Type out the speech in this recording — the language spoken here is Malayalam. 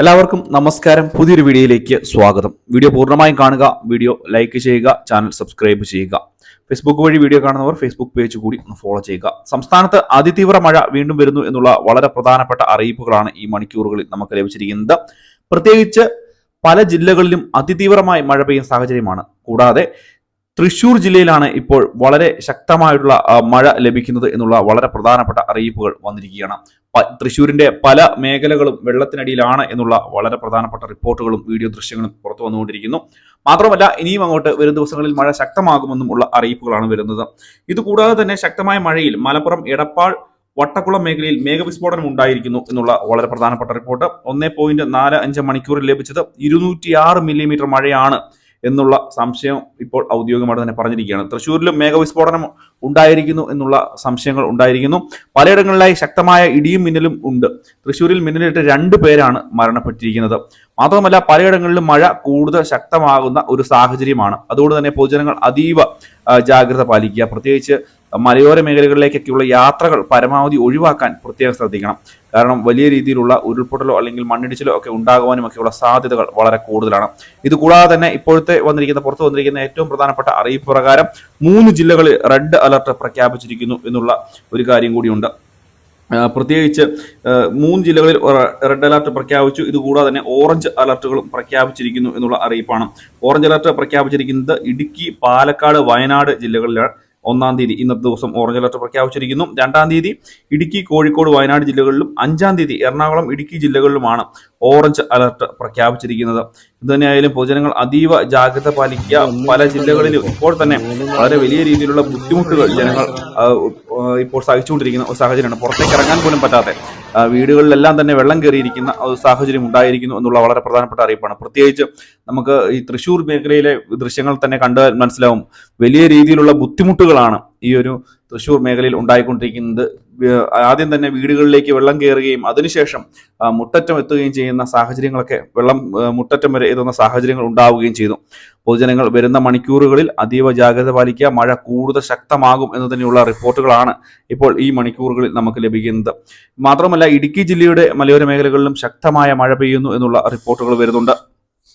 എല്ലാവർക്കും നമസ്കാരം. പുതിയൊരു വീഡിയോയിലേക്ക് സ്വാഗതം. വീഡിയോ പൂർണമായും കാണുക വീഡിയോ ലൈക്ക് ചെയ്യുക ചാനൽ സബ്സ്ക്രൈബ് ചെയ്യുക. ഫേസ്ബുക്ക് വഴി വീഡിയോ കാണുന്നവർ ഫേസ്ബുക്ക് പേജ് കൂടി ഒന്ന് ഫോളോ ചെയ്യുക. സംസ്ഥാനത്ത് അതിതീവ്ര മഴ വീണ്ടും വരുന്നു എന്നുള്ള വളരെ പ്രധാനപ്പെട്ട അറിയിപ്പുകളാണ് ഈ മണിക്കൂറുകളിൽ നമുക്ക് ലഭിച്ചിരിക്കുന്നത്. പ്രത്യേകിച്ച് പല ജില്ലകളിലും അതിതീവ്രമായി മഴ പെയ്യുന്ന സാഹചര്യമാണ്. കൂടാതെ തൃശൂർ ജില്ലയിലാണ് ഇപ്പോൾ വളരെ ശക്തമായിട്ടുള്ള മഴ ലഭിക്കുന്നത് എന്നുള്ള വളരെ പ്രധാനപ്പെട്ട അറിയിപ്പുകൾ വന്നിരിക്കുകയാണ്. തൃശൂരിന്റെ പല മേഖലകളും വെള്ളത്തിനടിയിലാണ് എന്നുള്ള വളരെ പ്രധാനപ്പെട്ട റിപ്പോർട്ടുകളും വീഡിയോ ദൃശ്യങ്ങളും പുറത്തു വന്നുകൊണ്ടിരിക്കുന്നു. മാത്രമല്ല ഇനിയും അങ്ങോട്ട് വരും ദിവസങ്ങളിൽ മഴ ശക്തമാകുമെന്നും ഉള്ള അറിയിപ്പുകളാണ് വരുന്നത്. ഇതുകൂടാതെ തന്നെ ശക്തമായ മഴയിൽ മലപ്പുറം എടപ്പാൾ വട്ടക്കുളം മേഖലയിൽ മേഘവിസ്ഫോടനം ഉണ്ടായിരിക്കുന്നു എന്നുള്ള വളരെ പ്രധാനപ്പെട്ട റിപ്പോർട്ട്. ഒന്നേ പോയിന്റ് നാല് അഞ്ച് മണിക്കൂറിൽ ലഭിച്ചത് ഇരുന്നൂറ്റിയാറ് മില്ലിമീറ്റർ മഴയാണ് എന്നുള്ള സംശയം ഇപ്പോൾ ഔദ്യോഗികമായിട്ട് തന്നെ പറഞ്ഞിരിക്കുകയാണ്. തൃശ്ശൂരിലും മേഘവിസ്ഫോടനം ഉണ്ടായിരിക്കുന്നു എന്നുള്ള സംശയങ്ങൾ ഉണ്ടായിരിക്കുന്നു. പലയിടങ്ങളിലായി ശക്തമായ ഇടിയും മിന്നലും ഉണ്ട്. തൃശ്ശൂരിൽ മിന്നലിട്ട് രണ്ട് പേരാണ് മരണപ്പെട്ടിരിക്കുന്നത്. മാത്രമല്ല പലയിടങ്ങളിലും മഴ കൂടുതൽ ശക്തമാകുന്ന ഒരു സാഹചര്യമാണ്. അതുകൊണ്ട് തന്നെ പൊതുജനങ്ങൾ അതീവ ജാഗ്രത പാലിക്കുക. പ്രത്യേകിച്ച് മലയോര മേഖലകളിലേക്കൊക്കെയുള്ള യാത്രകൾ പരമാവധി ഒഴിവാക്കാൻ പ്രത്യേകം ശ്രദ്ധിക്കണം. കാരണം വലിയ രീതിയിലുള്ള ഉരുൾപൊട്ടലോ അല്ലെങ്കിൽ മണ്ണിടിച്ചിലോ ഒക്കെ ഉണ്ടാകുവാനും ഒക്കെയുള്ള സാധ്യതകൾ വളരെ കൂടുതലാണ്. ഇതുകൂടാതെ തന്നെ ഇപ്പോഴത്തെ വന്നിരിക്കുന്ന പുറത്തു വന്നിരിക്കുന്ന ഏറ്റവും പ്രധാനപ്പെട്ട അറിയിപ്പ് പ്രകാരം മൂന്ന് ജില്ലകളിൽ റെഡ് അലർട്ട് പ്രഖ്യാപിച്ചിരിക്കുന്നു എന്നുള്ള ഒരു കാര്യം കൂടിയുണ്ട്. പ്രത്യേകിച്ച് മൂന്ന് ജില്ലകളിൽ റെഡ് അലർട്ട് പ്രഖ്യാപിച്ചു. ഇതുകൂടാതെ തന്നെ ഓറഞ്ച് അലർട്ടുകളും പ്രഖ്യാപിച്ചിരിക്കുന്നു എന്നുള്ള അറിയിപ്പാണ്. ഓറഞ്ച് അലർട്ട് പ്രഖ്യാപിച്ചിരിക്കുന്നത് ഇടുക്കി പാലക്കാട് വയനാട് ജില്ലകളിലാണ്. ഒന്നാം തീയതി ഇന്നത്തെ ദിവസം ഓറഞ്ച് അലർട്ട് പ്രഖ്യാപിച്ചിരിക്കുന്നു. രണ്ടാം തീയതി ഇടുക്കി കോഴിക്കോട് വയനാട് ജില്ലകളിലും അഞ്ചാം തീയതി എറണാകുളം ഇടുക്കി ജില്ലകളിലുമാണ് ഓറഞ്ച് അലർട്ട് പ്രഖ്യാപിച്ചിരിക്കുന്നത്. ഇതുതന്നെയായാലും പൊതുജനങ്ങൾ അതീവ ജാഗ്രത പാലിക്കുക. പല ജില്ലകളിലും ഇപ്പോൾ തന്നെ വളരെ വലിയ രീതിയിലുള്ള ബുദ്ധിമുട്ടുകൾ ജനങ്ങൾ ഇപ്പോൾ സഹിച്ചുകൊണ്ടിരിക്കുന്ന ഒരു സാഹചര്യമാണ്. പുറത്തേക്ക് ഇറങ്ങാൻ പോലും പറ്റാതെ വീടുകളിലെല്ലാം തന്നെ വെള്ളം കയറിയിരിക്കുന്ന ഒരു സാഹചര്യം ഉണ്ടായിരിക്കുന്നു എന്നുള്ള വളരെ പ്രധാനപ്പെട്ട അറിയിപ്പാണ്. പ്രത്യേകിച്ച് നമുക്ക് ഈ തൃശ്ശൂർ മേഖലയിലെ ദൃശ്യങ്ങൾ തന്നെ കണ്ട് മനസ്സിലാവും. വലിയ രീതിയിലുള്ള ബുദ്ധിമുട്ടുകളാണ് ഈ ഒരു തൃശ്ശൂർ മേഖലയിൽ ഉണ്ടായിക്കൊണ്ടിരിക്കുന്നത്. ആദ്യം തന്നെ വീടുകളിലേക്ക് വെള്ളം കയറുകയും അതിനുശേഷം മുട്ടറ്റം എത്തുകയും ചെയ്യുന്ന സാഹചര്യങ്ങളൊക്കെ വെള്ളം മുട്ടറ്റം വരെ എത്തുന്ന സാഹചര്യങ്ങൾ ഉണ്ടാവുകയും ചെയ്തു. പൊതുജനങ്ങൾ വരുന്ന മണിക്കൂറുകളിൽ അതീവ ജാഗ്രത പാലിക്കുക മഴ കൂടുതൽ ശക്തമാകും എന്ന് തന്നെയുള്ള റിപ്പോർട്ടുകളാണ് ഇപ്പോൾ ഈ മണിക്കൂറുകളിൽ നമുക്ക് ലഭിക്കുന്നത്. മാത്രമല്ല ഇടുക്കി ജില്ലയുടെ മലയോര മേഖലകളിലും ശക്തമായ മഴ പെയ്യുന്നു എന്നുള്ള റിപ്പോർട്ടുകൾ വരുന്നുണ്ട്.